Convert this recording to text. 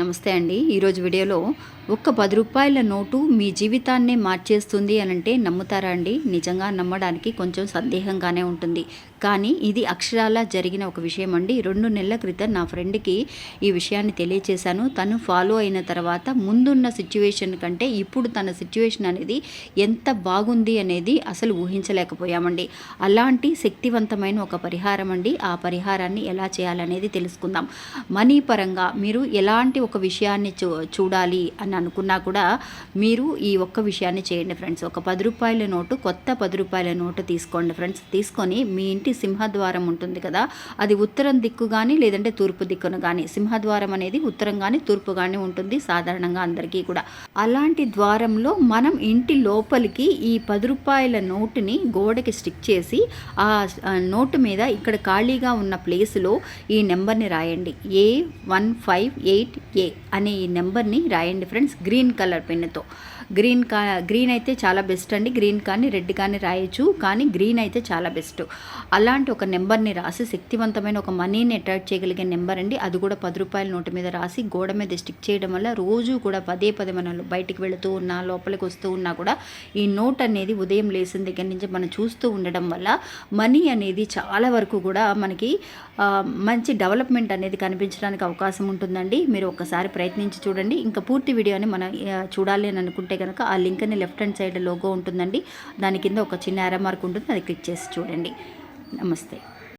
నమస్తే అండి. ఈరోజు వీడియోలో ఒక్క పది రూపాయల నోటు మీ జీవితాన్నే మార్చేస్తుంది అని అంటే నమ్ముతారా అండి? నిజంగా నమ్మడానికి కొంచెం సందేహంగానే ఉంటుంది. కానీ ఇది అక్షరాలా జరిగిన ఒక విషయం అండి. రెండు నెలల క్రితం నా ఫ్రెండ్కి ఈ విషయాన్ని తెలియచేశాను. తను ఫాలో అయిన తర్వాత ముందున్న సిచ్యువేషన్ కంటే ఇప్పుడు తన సిచ్యువేషన్ అనేది ఎంత బాగుంది అనేది అసలు ఊహించలేకపోయామండి. అలాంటి శక్తివంతమైన ఒక పరిహారం అండి. ఆ పరిహారాన్ని ఎలా చేయాలనేది తెలుసుకుందాం. మనీ పరంగా మీరు ఎలాంటి ఒక విషయాన్ని చూ చూడాలి అని అనుకున్నా కూడా మీరు ఈ ఒక్క విషయాన్ని చేయండి ఫ్రెండ్స్. ఒక పది రూపాయల నోటు కొత్త పది రూపాయల నోటు తీసుకోండి ఫ్రెండ్స్. తీసుకొని మీ ఇంటి సింహద్వారం ఉంటుంది కదా అది ఉత్తరం దిక్కు కానీ లేదంటే తూర్పు దిక్కున కానీ సింహద్వారం అనేది ఉత్తరం కానీ తూర్పు కానీ ఉంటుంది సాధారణంగా అందరికీ కూడా. అలాంటి ద్వారంలో మనం ఇంటి లోపలికి ఈ పది రూపాయల నోటుని గోడకి స్టిక్ చేసి ఆ నోటు మీద ఇక్కడ ఖాళీగా ఉన్న ప్లేస్లో ఈ నెంబర్ని రాయండి. A one five eight A అనే ఈ నెంబర్ని రాయండి ఫ్రెండ్స్ గ్రీన్ కలర్ పెన్నుతో. గ్రీన్ కా గ్రీన్ అయితే చాలా బెస్ట్ అండి. గ్రీన్ కానీ రెడ్ కానీ రాయొచ్చు కానీ గ్రీన్ అయితే చాలా బెస్ట్. అలాంటి ఒక నెంబర్ని రాసి శక్తివంతమైన ఒక మనీని అట్రాక్ట్ చేయగలిగే నెంబర్ అండి. అది కూడా పది రూపాయల నోటు మీద రాసి గోడ మీద స్టిక్ చేయడం వల్ల రోజు కూడా పదే పదే మనం బయటికి వెళుతూ ఉన్నా లోపలికి వస్తూ ఉన్నా కూడా ఈ నోట్ అనేది ఉదయం లేసిన దగ్గర నుంచి మనం చూస్తూ ఉండడం వల్ల మనీ అనేది చాలా వరకు కూడా మనకి మంచి డెవలప్మెంట్ అనేది కనిపించడానికి అవకాశం ఉంటుందండి. మీరు ఒక ఒకసారి ప్రయత్నించి చూడండి. ఇంకా పూర్తి వీడియోని మనం చూడాలి అని అనుకుంటే కనుక ఆ లింక్ని లెఫ్ట్ హ్యాండ్ సైడ్ లోగో ఉంటుందండి. దాని కింద ఒక చిన్న ఎర మార్క్ ఉంటుంది. అది క్లిక్ చేసి చూడండి. నమస్తే.